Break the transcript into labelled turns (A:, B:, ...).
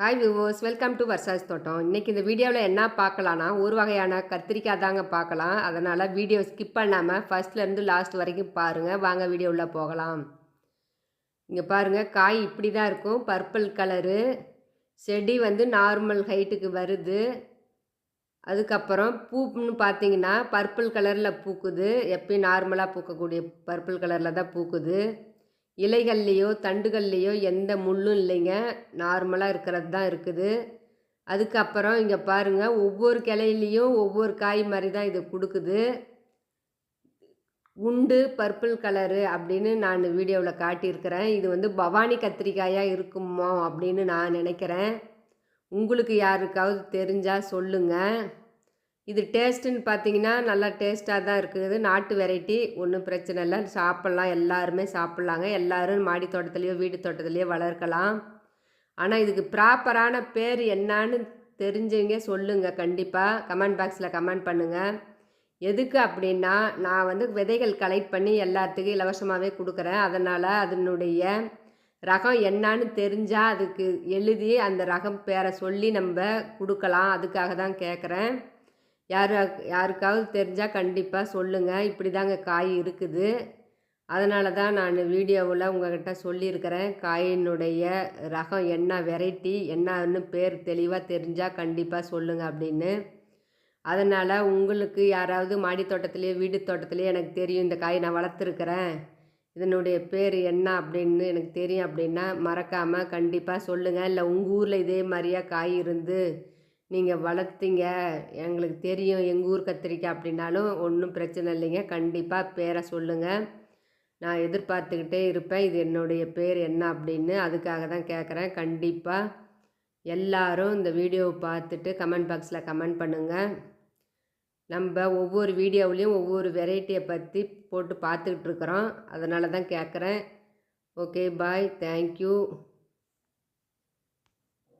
A: Hi விவோஸ் welcome to வர்சாஸ் தோட்டம் இன்றைக்கி இந்த வீடியோவில் என்ன பார்க்கலான்னா ஒரு வகையான கத்திரிக்காய் தாங்க பார்க்கலாம். அதனால் வீடியோ ஸ்கிப் பண்ணாமல் ஃபஸ்ட்லேருந்து லாஸ்ட் வரைக்கும் பாருங்கள் வாங்க வீடியோ உள்ளே போகலாம். இங்கே பாருங்கள் காய் இப்படி தான் இருக்கும். பர்பிள் கலரு செடி வந்து நார்மல் ஹைட்டுக்கு வருது. அதுக்கப்புறம் பூன்னு பார்த்தீங்கன்னா பர்பிள் கலரில் பூக்குது. எப்பயும் நார்மலாக பூக்கக்கூடிய பர்பிள் கலரில் தான் பூக்குது. இலைகள்லேயோ தண்டுகள்லேயோ எந்த முள்ளும் இல்லைங்க. நார்மலாக இருக்கிறது தான் இருக்குது. அதுக்கப்புறம் இங்கே பாருங்கள் ஒவ்வொரு கிளையிலையும் ஒவ்வொரு காய் மாதிரி தான் இது கொடுக்குது. உண்டு பர்பிள் கலரு அப்படின்னு நான் வீடியோவில் காட்டியிருக்கிறேன். இது வந்து பவானி கத்திரிக்காயாக இருக்குமோ அப்படின்னு நான் நினைக்கிறேன். உங்களுக்கு யாருக்காவது தெரிஞ்சால் சொல்லுங்கள் இது டேஸ்ட்டுன்னு பார்த்தீங்கன்னா நல்லா டேஸ்ட்டாக தான் இருக்குது. நாட்டு வெரைட்டி ஒன்றும் பிரச்சனை இல்லை. சாப்பிட்லாம். எல்லாருமே சாப்பிட்லாங்க. எல்லோரும் மாடி தோட்டத்துலேயோ வீடு தோட்டத்துலேயோ வளர்க்கலாம். ஆனால் இதுக்கு ப்ராப்பரான பேர் என்னான்னு தெரிஞ்சவங்க சொல்லுங்கள் கண்டிப்பாக கமெண்ட் பாக்ஸில் கமெண்ட் பண்ணுங்கள் எதுக்கு அப்படின்னா நான் வந்து விதைகள் கலெக்ட் பண்ணி எல்லாத்துக்கும் இலவசமாகவே கொடுக்குறேன். அதனால் அதனுடைய ரகம் என்னான்னு தெரிஞ்சால் அதுக்கு எழுதி அந்த ரகம் பேரை சொல்லி நம்ம கொடுக்கலாம். அதுக்காக தான் கேட்குறேன் யார் யாருக்காவது தெரிஞ்சால் கண்டிப்பாக சொல்லுங்கள் இப்படி தாங்க காய் இருக்குது. அதனால தான் நான் வீடியோவில் உங்கள்கிட்ட சொல்லியிருக்கிறேன். காயினுடைய ரகம் என்ன வெரைட்டி என்னன்னு பேர் தெளிவாக தெரிஞ்சால் கண்டிப்பாக சொல்லுங்கள் அப்படின்னு. அதனால் உங்களுக்கு யாராவது மாடி தோட்டத்துலேயே வீடு தோட்டத்துலேயே எனக்கு தெரியும் இந்த காய் நான் வளர்த்துருக்குறேன். இதனுடைய பேர் என்ன அப்படின்னு எனக்கு தெரியும் அப்படின்னா மறக்காமல் கண்டிப்பாக சொல்லுங்கள் இல்லை உங்கள் ஊரில் இதே மாதிரியா காய் இருந்து நீங்கள் வளர்த்தீங்க. எங்களுக்கு தெரியும் எங்கள் ஊர் கத்திரிக்காய் அப்படின்னாலும் ஒன்றும் பிரச்சனை இல்லைங்க. கண்டிப்பாக பேரை சொல்லுங்கள் நான் எதிர்பார்த்துக்கிட்டே இருப்பேன். இது என்னுடைய பேர் என்ன அப்படின்னு அதுக்காக தான் கேட்குறேன் கண்டிப்பாக எல்லாரும் இந்த வீடியோவை பார்த்துட்டு கமெண்ட் பாக்ஸில் கமெண்ட் பண்ணுங்கள் நம்ம ஒவ்வொரு வீடியோவிலையும் ஒவ்வொரு வெரைட்டியை பற்றி போட்டு பார்த்துக்கிட்டு இருக்கிறோம். அதனால தான் கேட்குறேன் ஓகே பாய். தேங்க்யூ.